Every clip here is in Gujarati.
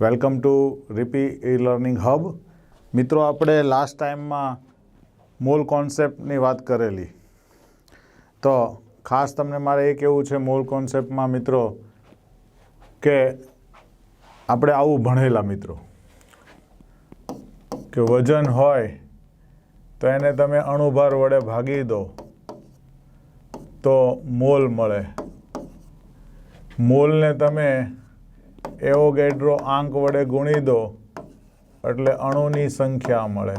વેલકમ ટુ રીપી ઈ લર્નિંગ હબ મિત્રો, આપણે લાસ્ટ ટાઈમમાં મોલ કોન્સેપ્ટની વાત કરેલી. તો ખાસ તમને મારે એ કહેવું છે મોલ કોન્સેપ્ટમાં મિત્રો, કે આપણે આવું ભણેલા મિત્રો. કે વજન હોય તો એને તમે અણુભાર વડે ભાગી દો તો મોલ મળે. મોલને તમે એવોગેડ્રો આંક વડે ગુણી દો, એટલે અણુની સંખ્યા મળે.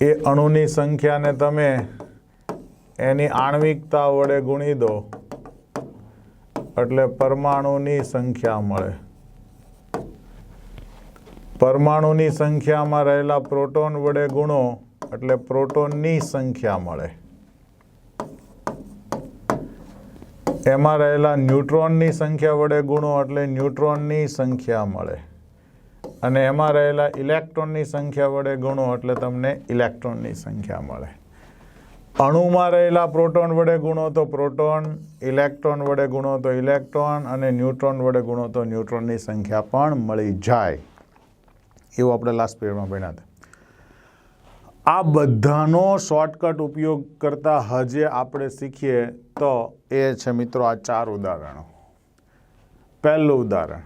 એ અણુની સંખ્યાને તમે એની આણ્વિકતા વડે ગુણી દો, એટલે પરમાણુની સંખ્યા મળે. પરમાણુની સંખ્યામાં રહેલા પ્રોટોન વડે ગુણો, એટલે પ્રોટોનની સંખ્યા મળે. એમાં રહેલા ન્યુટ્રોનની સંખ્યા વડે ગુણો એટલે ન્યુટ્રોનની સંખ્યા મળે. અને એમાં રહેલા ઇલેક્ટ્રોનની સંખ્યા વડે ગુણો એટલે તમને ઇલેક્ટ્રોનની સંખ્યા મળે. અણુમાં રહેલા પ્રોટોન વડે ગુણો તો પ્રોટોન, ઇલેક્ટ્રોન વડે ગુણો તો ઇલેક્ટ્રોન, અને ન્યુટ્રોન વડે ગુણો તો ન્યુટ્રોનની સંખ્યા પણ મળી જાય. એવું આપણે લાસ્ટ પીરિયડમાં ભણ્યા હતા. આ બધાનો શોર્ટકટ ઉપયોગ કરતા હજે આપણે શીખીએ તો એ છે મિત્રો આ ચાર ઉદાહરણો. પહેલું ઉદાહરણ,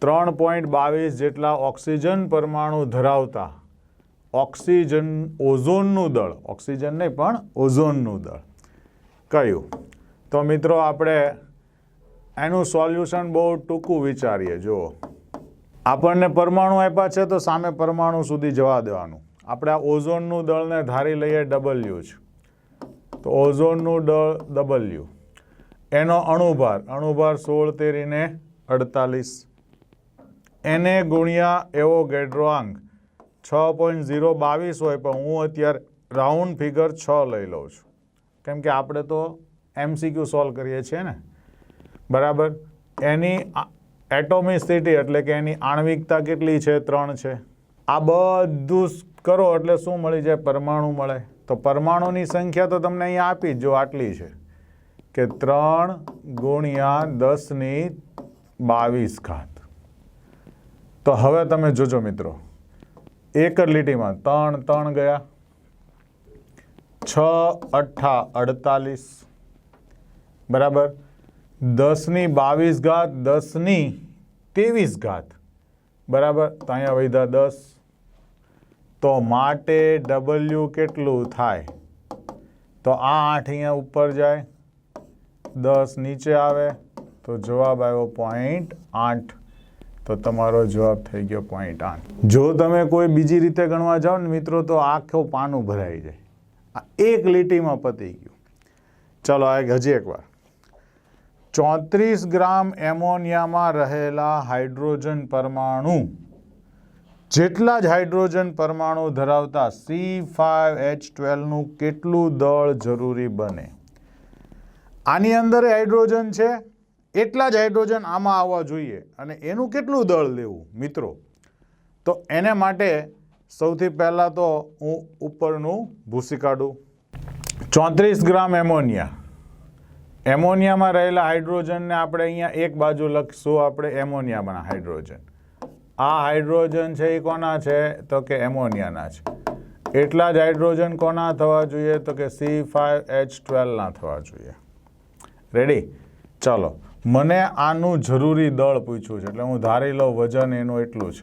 ત્રણ પોઈન્ટ બાવીસ જેટલા ઓક્સિજન પરમાણુ ધરાવતા, ઓક્સિજન ઓઝોનનું દળ, ઓક્સિજન નહીં પણ ઓઝોનનું દળ. કયું તો મિત્રો આપણે એનું સોલ્યુશન બહુ ટૂંકું વિચારીએ, જુઓ. આપણને પરમાણુ આપ્યા છે તો સામે પરમાણુ સુધી જવા દેવાનું. આપણે ઓઝોનનું દળને ધારી લઈએ ડબલ્યુ જ. તો ઓઝોનનું દળ ડબલ્યુ એનો અણુભાર અણુભાર સોળ તેરીને અડતાલીસ. એને ગુણ્યા એવો ગેડ્રોઆંક છ પોઈન્ટ ઝીરો બાવીસ હોય પણ હું અત્યારે રાઉન્ડ ફિગર છ લઈ લઉં છું. કેમ કે આપણે તો એમસીક્યુ સોલ્વ કરીએ છીએ ને. બરાબર? એની એટોમિસિટી એટલે કે એની આણ્વિકતા કેટલી છે? ત્રણ છે. આ બધું કરો એટલે શું મળી જાય? પરમાણુ મળે. તો પરમાણુની સંખ્યા તો તમને અહીંયા આપી જ આટલી છે. કે ત્રણ ગુણ્યા દસની બાવીસ ઘાત. તો હવે તમે જોજો મિત્રો. એક જ લીટીમાં ત્રણ ત્રણ ગયા. છ અઠ્ઠા અડતાલીસ. બરાબર? દસની બાવીસ ઘાત, દસની ત્રેવીસ ઘાત. બરાબર? તો અહીંયા વૈધા દસ. તો માટે ડબલ્યુ કેટલું થાય? તો આ આઠ અહીંયા ઉપર જાય, દસ નીચે આવે, તો જવાબ આવ્યો પોઈન્ટ આઠ. તો તમારો જવાબ થઈ ગયો પોઈન્ટ આઠ. જો તમે કોઈ બીજી રીતે ગણવા જાઓ ને મિત્રો, તો આખું પાનું ભરાઈ જાય. આ એક લીટીમાં પતી ગયું. ચલો આ હજી એકવાર. ચોત્રીસ ગ્રામ એમોનિયામાં રહેલા હાઇડ્રોજન પરમાણુ જેટલા જ હાઇડ્રોજન પરમાણુ ધરાવતા સી ફાઇવ એચ ટ્વેલ્વનું કેટલું દળ જરૂરી બને? આની અંદર હાઇડ્રોજન છે, એટલા જ હાઇડ્રોજન આમાં આવવા જોઈએ. અને એનું કેટલું દળ લેવું, મિત્રો? તો એને માટે સૌથી પહેલાં તો હું ઉપરનું ભૂસી કાઢું. ચોત્રીસ ગ્રામ એમોનિયા. એમોનિયામાં રહેલા હાઇડ્રોજનને આપણે અહીંયા એક બાજુ લખશું, આપણે એમોનિયામાં હાઇડ્રોજન. આ હાઇડ્રોજન છે એ કોના છે? તો કે એમોનિયાના છે. એટલા જ હાઇડ્રોજન કોના થવા જોઈએ? તો કે સી ફાઇવ એચ ટ્વેલ્વના થવા જોઈએ. રેડી ચલો. મને આનું જરૂરી દળ પૂછ્યું છે. એટલે હું ધારી લઉં વજન એનું એટલું જ.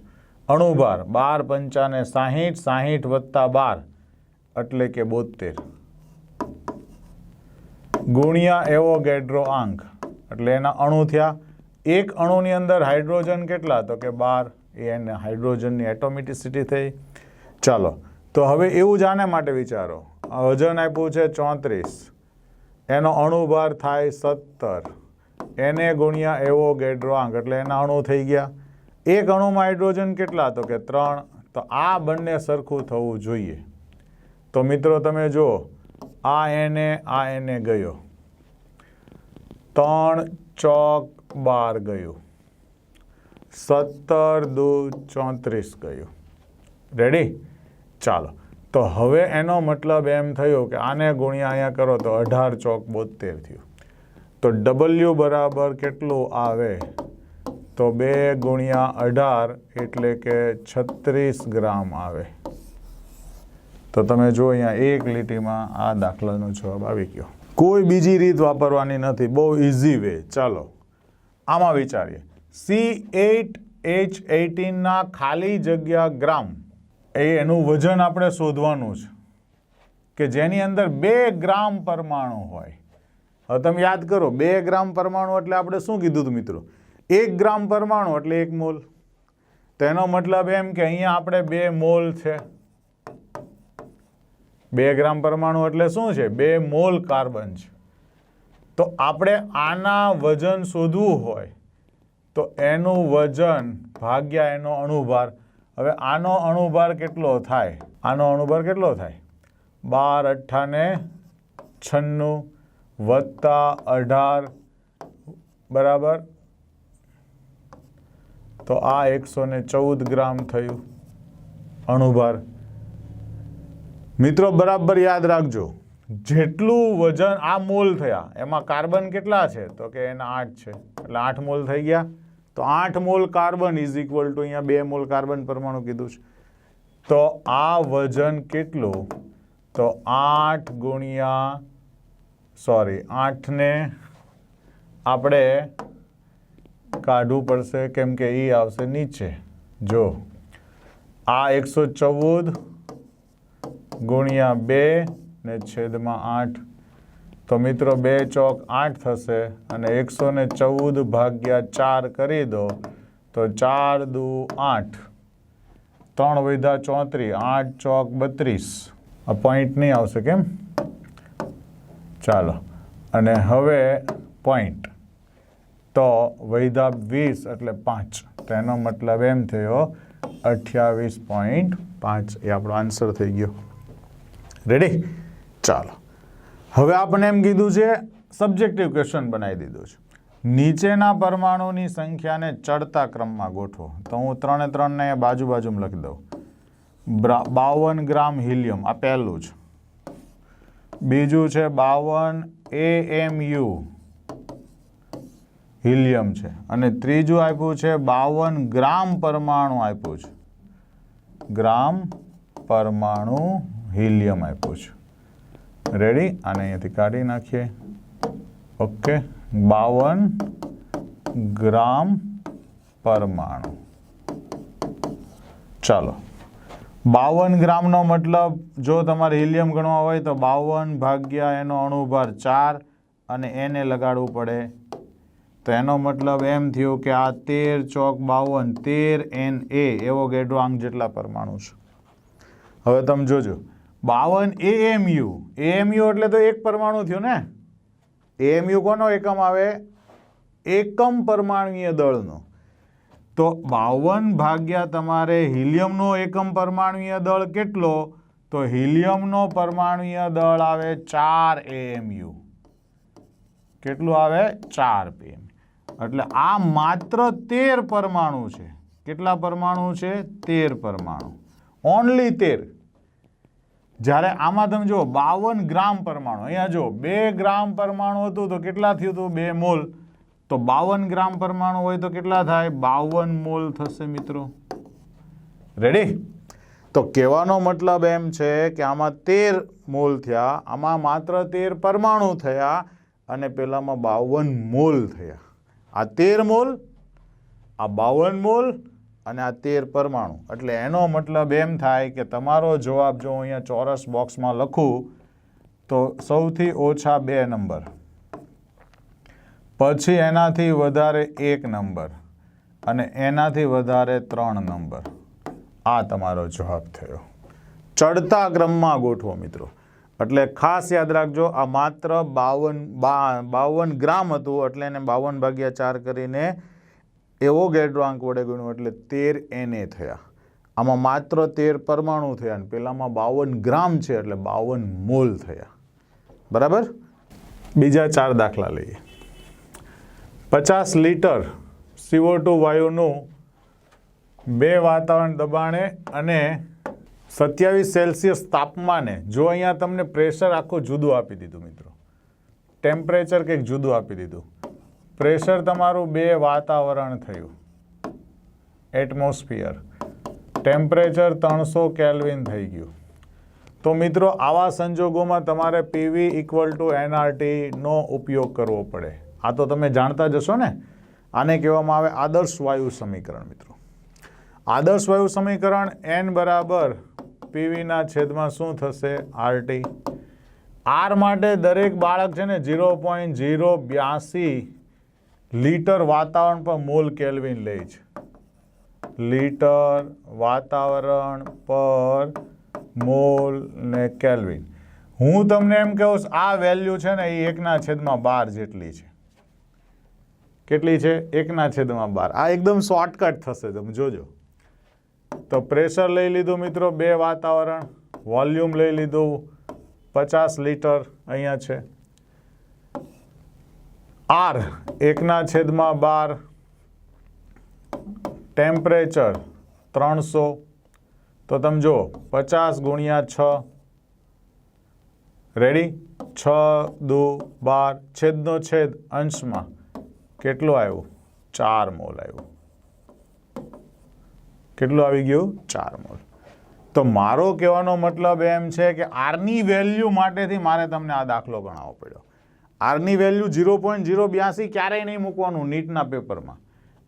અણુભાર, બાર પંચાને સાહીઠ સાહીઠ વત્તા બાર. એટલે કે બોતેર ગુણ્યા એવો ગેડ્રો આંક. એટલે એના અણુ થયા. એક અણુની અંદર હાઇડ્રોજન કેટલા? તો કે બાર. એને હાઇડ્રોજનની એટોમિટિસિટી થઈ. ચાલો, તો હવે એવું જ આને માટે વિચારો. વજન આપ્યું છે ચોત્રીસ. એનો અણુભાર થાય સત્તર. એને ગુણ્યા એવો ગેડ્રોઆંક, એટલે એના અણુ થઈ ગયા. એક અણુમાં હાઇડ્રોજન કેટલા તો કે ત્રણ? તો આ બંને સરખું થવું જોઈએ. તો મિત્રો તમે જુઓ, આ એને આ એને ગયો. ત્રણ ચોક બાર ગયું. સત્તર દુ ચોત્રીસ ગયું. રેડી ચાલો. તો હવે એનો મતલબ એમ થયો કે આને ગુણ્યા અહીંયા કરો તો અઢાર ચોક બોતેર થયું. તો ડબલ્યુ બરાબર કેટલું આવે? તો બે ગુણ્યા અઢાર એટલે કે છત્રીસ ગ્રામ આવે. તો તમે જો અહીંયા એક લીટીમાં આ દાખલાનો જવાબ આવી ગયો. કોઈ બીજી રીત વાપરવાની નથી. બહુ ઇઝી વે ચાલો. આમાં વિચારીએ. સી એટ એચ એટીનના ખાલી જગ્યા ગ્રામ એ એનું વજન આપણે શોધવાનું છે કે જેની અંદર બે ગ્રામ પરમાણુ હોય. હવે તમે યાદ કરો, બે ગ્રામ પરમાણુ એટલે આપણે શું કીધું હતું મિત્રો? એક ગ્રામ પરમાણુ એટલે એક મોલ. તેનો મતલબ એમ કે અહીંયા આપણે બે મોલ છે. બે ગ્રામ પરમાણુ એટલે શું છે? બે મોલ કાર્બન છે. તો આપણે આના વજન શોધવું હોય તો એનું વજન ભાગ્યા એનો અણુભાર. હવે આનો અણુભાર કેટલો થાય? આનો અણુભાર કેટલો થાય? બાર અઠ્ઠાને છન્નું વત્તા અઢાર. બરાબર? તો આ એકસો ને ચૌદ ગ્રામ થયું અણુભાર. મિત્રો, બરાબર યાદ રાખજો, જેટલું વજન આ મોલ થયા, એમાં કાર્બન કેટલા છે? તો કે એના આઠ છે. એટલે આઠ મોલ થઈ ગયા. તો આઠ mole carbon is equal to અહીંયા બે મોલ કાર્બન પરમાણુ કીધું છે. તો આ વજન કેટલું? તો આઠ ગુણ્યા સોરી આઠને આપણે કાઢવું પડશે, કેમ કે એ આવશે નીચે. જો, આ એકસો ચૌદ ગુણ્યા બે ને છેદમાં આઠ તો મિત્રો બે ચોક આઠ થશે અને એકસો ને ચૌદ ભાગ્યા ચાર કરી દો તો ચાર દુ આઠ. ત્રણ વૈધા ચોત્રીસ, આઠ ચોક બત્રીસ. આ પોઈન્ટ નહીં આવશે કેમ? ચાલો. અને હવે પોઈન્ટ તો વૈધા વીસ એટલે પાંચ. તો એનો મતલબ એમ થયો અઠ્યાવીસ પોઈન્ટ પાંચ. એ આપણો આન્સર થઈ ગયો. રેડી ચાલો. હવે આપણે એમ કીધું છે સબ્જેક્ટિવ ક્વેશ્ચન બનાવી દીધું છે. નીચેના પરમાણુની સંખ્યાને ચડતા ક્રમમાં ગોઠવો. તો હું ત્રણે ત્રણને બાજુ બાજુમાં લખી દઉં. બાવન ગ્રામ હિલિયમ, આ પહેલું છે. બીજું છે, બાવન એએમયુ હિલિયમ છે. અને ત્રીજું આપ્યું છે, બાવન ગ્રામ પરમાણુ આપ્યું છે. ગ્રામ પરમાણુ હિલિયમ આપ્યું છે. રેડી આને અહીંયાથી કાઢી નાખીએ. ઓકે બાવન ગ્રામ પરમાણુ. ચાલો. બાવન ગ્રામનો મતલબ જો તમારે હિલિયમ ગણવા હોય તો બાવન ભાગ્યા એનો અણુભાર ચાર અને એને લગાડવું પડે. તો એનો મતલબ એમ થયું કે આ તેર ચોક બાવન, તેર એન એ, એવો ગેડ્રોઆંક જેટલા પરમાણુ છે. હવે તમે જોજો. બાવન એએમયુ એએમયુ એટલે તો એક પરમાણુ થયું ને? એએમયુ કોનો એકમ આવે? એકમ પરમાણુય દળનો. તો બાવન ભાગ્યા તમારે હિલિયમનો એકમ પરમાણુય દળ કેટલો? તો હિલિયમનો પરમાણુય દળ આવે ચાર એએમયુ કેટલું આવે? ચાર પીએમ એટલે આ માત્ર તેર પરમાણુ છે. કેટલા પરમાણુ છે? તેર પરમાણુ. ઓનલી તેર. જ્યારે આમાં તમે જુઓ બાવન ગ્રામ પરમાણુ, અહીંયા જો બે ગ્રામ પરમાણુ હતું તો કેટલા થયું હતું? બે મોલ. તો બાવન ગ્રામ પરમાણુ હોય તો કેટલા થાય? બાવન મોલ થશે મિત્રો. રેડી તો કહેવાનો મતલબ એમ છે કે આમાં તેર મોલ થયા, આમાં માત્ર તેર પરમાણુ થયા અને પેલામાં બાવન મોલ થયા. આ તેર મોલ, આ બાવન મોલ અને આ તેર પરમાણુ. એટલે એનો મતલબ એમ થાય કે તમારો જવાબ જો અહીંયા ચોરસ બોક્સમાં લખું, તો સૌથી ઓછા બે નંબર. પછી એનાથી વધારે એક નંબર અને એનાથી વધારે ત્રણ નંબર. આ તમારો જવાબ થયો. ચડતા ક્રમમાં ગોઠવો મિત્રો. એટલે ખાસ યાદ રાખજો, આ માત્ર બાવન બાવન ગ્રામ હતું, એટલે એને બાવન ભાગ્યા ચાર કરીને એવો ગેડ્રો વડે ગણ્યું એટલે તેર એને થયા. આમાં માત્ર તેર પરમાણુ થયા અને પેલામાં બાવન ગ્રામ છે એટલે બાવન મોલ થયા. બરાબર? બીજા ચાર દાખલા લઈએ. પચાસ લીટર સીઓ ટુ વાયુનું બે વાતાવરણ દબાણે અને સત્યાવીસ સેલ્સિયસ તાપમાને, જો અહીંયા તમને પ્રેશર આખું જુદું આપી દીધું મિત્રો. ટેમ્પરેચર કંઈક જુદું આપી દીધું. પ્રેશર તમારું બે વાતાવરણ થયું. એટમોસ્ફિયર. ટેમ્પરેચર ત્રણસો કેલ્વિન થઈ ગયું. તો મિત્રો, આવા સંજોગોમાં તમારે પીવી ઇક્વલ ટુ એનઆરટીનો ઉપયોગ કરવો પડે. આ તો તમે જાણતા જશો ને? આને કહેવામાં આવે આદર્શ વાયુ સમીકરણ, મિત્રો. આદર્શ વાયુ સમીકરણ એન બરાબર પીવીના છેદમાં શું થશે? આરટી. આર માટે દરેક બાળક છે ને, ઝીરો પોઈન્ટ ઝીરો બ્યાસી લીટર વાતાવરણ પર મોલ કેલ્વિન લે છે. લીટર વાતાવરણ પર મોલ ને કેલ્વિન. હું તમને એમ કહું આ વેલ્યુ છે ને એ એકના છેદમાં બાર જેટલી છે. કેટલી છે? એકના છેદમાં બાર. આ એકદમ શોર્ટકટ થશે, તમે જોજો. તો પ્રેશર લઈ લીધું મિત્રો, બે વાતાવરણ વોલ્યુમ લઈ લીધું, પચાસ લીટર અહીંયા છે. આર, એકના છેદમાં બાર. ટેમ્પરેચર ત્રણસો. તો તમે જુઓ, પચાસ ગુણ્યા છ. રેડી છ, દુ, બાર. છેદનો છેદ અંશમાં કેટલું આવ્યું? ચાર મોલ આવ્યું. કેટલું આવી ગયું? ચાર મોલ. તો મારો કહેવાનો મતલબ એમ છે કે આરની વેલ્યુ માટેથી મારે તમને આ દાખલો ગણાવવો પડ્યો. આરની વેલ્યુ ઝીરો પોઈન્ટ ઝીરો બ્યાસી ક્યારેય નહીં મૂકવાનું નીટના પેપરમાં.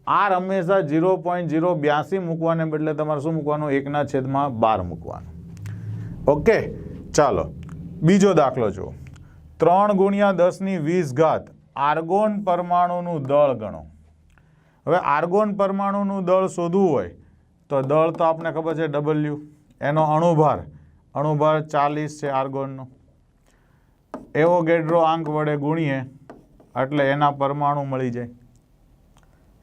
આર હંમેશા ઝીરો પોઈન્ટ ઝીરો બ્યાસી મૂકવાને બદલે તમારે શું મૂકવાનું? એકના છેદમાં બાર મૂકવાનું. ઓકે, ચાલો, બીજો દાખલો જુઓ. ત્રણ ગુણ્યા દસની વીસ ઘાત આર્ગોન પરમાણુનું દળ ગણો. હવે આર્ગોન પરમાણુનું દળ શોધવું હોય, તો દળ તો આપણે ખબર છે ડબલ્યુ એનો અણુભાર. અણુભાર ચાલીસ છે આર્ગોનનો એવો ગેડ્રો આંક વડે ગુણીએ એટલે એના પરમાણુ મળી જાય.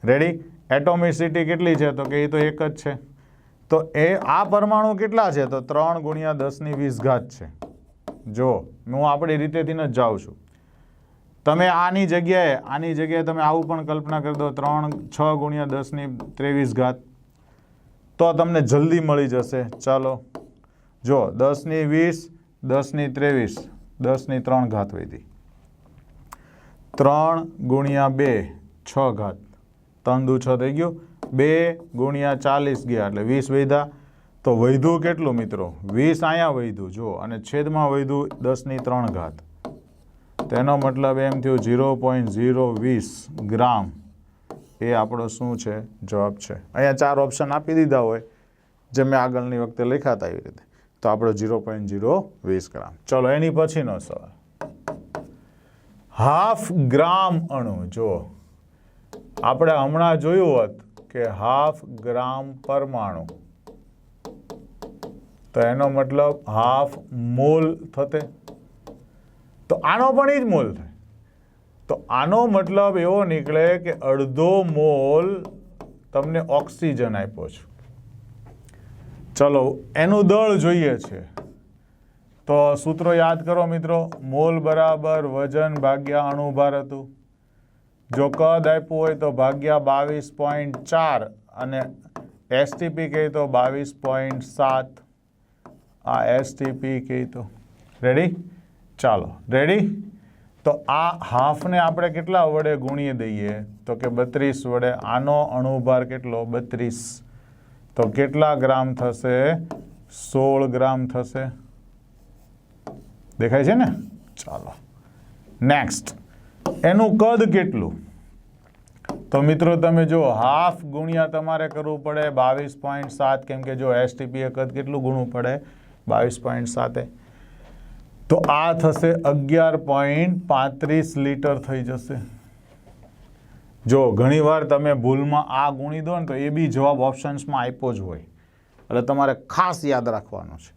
રેડી એટોમિસિટી કેટલી છે? તો કે એ તો એક જ છે. તો એ આ પરમાણુ કેટલા છે? તો ત્રણ ગુણ્યા દસની વીસ ઘાત છે. જો, હું આપણી રીતેથી જ જાઉં છું. તમે આની જગ્યાએ આની જગ્યાએ તમે આવું પણ કલ્પના કરી દો, ત્રણ, છ ગુણ્યા દસની ત્રેવીસ ઘાત તો તમને જલ્દી મળી જશે. ચાલો. જો, દસની વીસ, દસની ત્રેવીસ. દસની ત્રણ ઘાત વધી. ત્રણ ગુણ્યા બે, છ ઘાત. ત્રણ દુ છ થઈ ગયું. બે ગુણ્યા ચાલીસ ગયા, એટલે વીસ વધ્યા તો વધ્યું કેટલું મિત્રો? વીસ અહીંયા વધ્યું જો અને છેદમાં વધ્યું દસની ત્રણ ઘાત. તેનો મતલબ એમ થયું ઝીરો પોઈન્ટ ઝીરો વીસ ગ્રામ. એ આપણો શું છે? જવાબ છે. અહીંયા ચાર ઓપ્શન આપી દીધા હોય. જે મેં આગળની વખતે લખાતા એવી રીતે. તો આપણો ઝીરો પોઈન્ટ ઝીરો વીસ ગ્રામ. ચલો, એની પછીનો સવાલ. હાફ ગ્રામ અણુ જો આપણે હમણાં જોયું હોત કે હાફ ગ્રામ પરમાણુ. તો એનો મતલબ હાફ મૂલ થતે. તો આનો પણ એ જ મૂલ થાય. તો આનો મતલબ એવો નીકળે કે અડધો મોલ તમને ઓક્સિજન આપ્યો છે. ચલો, એનું દળ જોઈએ છે. તો સૂત્રો યાદ કરો મિત્રો. મોલ બરાબર વજન ભાગ્યા અણુભાર હતું. જો કદ આપ્યું હોય તો ભાગ્યા બાવીસ પોઈન્ટ ચાર અને એસટીપી કહી તો બાવીસ પોઈન્ટ સાત. આ એસટીપી કહી તો. રેડી ચાલો રેડી તો આ હાફને આપણે કેટલા વડે ગુણીએ દઈએ? તો કે બત્રીસ વડે. આનો અણુભાર કેટલો? બત્રીસ. તો કેટલા ગ્રામ થશે? સોળ ગ્રામ થશે. દેખાય છે ને? ચાલો. નેક્સ્ટ એનું કદ કેટલું? તો મિત્રો તમે જો હાફ ગુણ્યા તમારે કરવું પડે બાવીસ પોઈન્ટ સાત, કેમ કે જો એસટીપી એ કદ કેટલું ગુણવું પડે? બાવીસ પોઈન્ટ સાતે. તો આ થશે અગિયાર પોઈન્ટ પાંત્રીસ લીટર થઈ જશે. જો ઘણીવાર તમે ભૂલમાં આ ગુણી દો ને તો એ બી જવાબ ઓપ્શન્સમાં આપ્યો જ હોય. એટલે તમારે ખાસ યાદ રાખવાનું છે.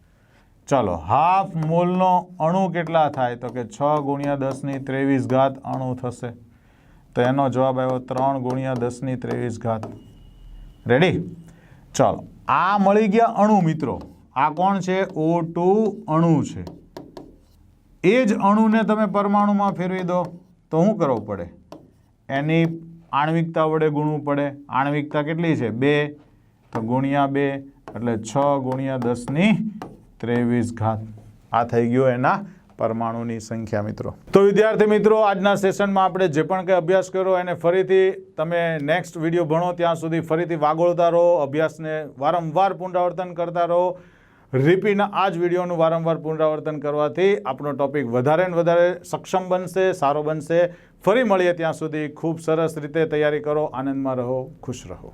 ચાલો હાફ મોલનો અણુ કેટલા થાય? તો કે છ ગુણ્યા દસની ત્રેવીસ ઘાત અણુ થશે. તો એનો જવાબ આવ્યો ત્રણ ગુણ્યા દસની ત્રેવીસ ઘાત. રેડી ચાલો, આ મળી ગયા અણુ મિત્રો. આ કોણ છે? ઓ અણુ છે. એ જ અણુને તમે પરમાણુમાં ફેરવી દો. તો શું કરવું પડે? એની આણ્વિકતા વડે ગુણવું પડે. આણ્વિકતા કેટલી છે? બે. તો ગુણ્યા બે એટલે છ ગુણ્યા દસની ત્રેવીસ ઘાત. આ થઈ ગયો એના પરમાણુની સંખ્યા મિત્રો. તો વિદ્યાર્થી મિત્રો, આજના સેશનમાં આપણે જે પણ કંઈ અભ્યાસ કર્યો એને ફરીથી તમે નેક્સ્ટ વીડિયો ભણો ત્યાં સુધી ફરીથી વાગોળતા રહો, અભ્યાસને વારંવાર પુનરાવર્તન કરતા રહો. રિપીના આ જ વિડીયોનું વારંવાર પુનરાવર્તન કરવાથી આપણો ટોપિક વધારે ને વધારે સક્ષમ બનશે, સારો બનશે. ફરી મળીએ ત્યાં સુધી ખૂબ સરસ રીતે તૈયારી કરો આનંદમાં રહો ખુશ રહો.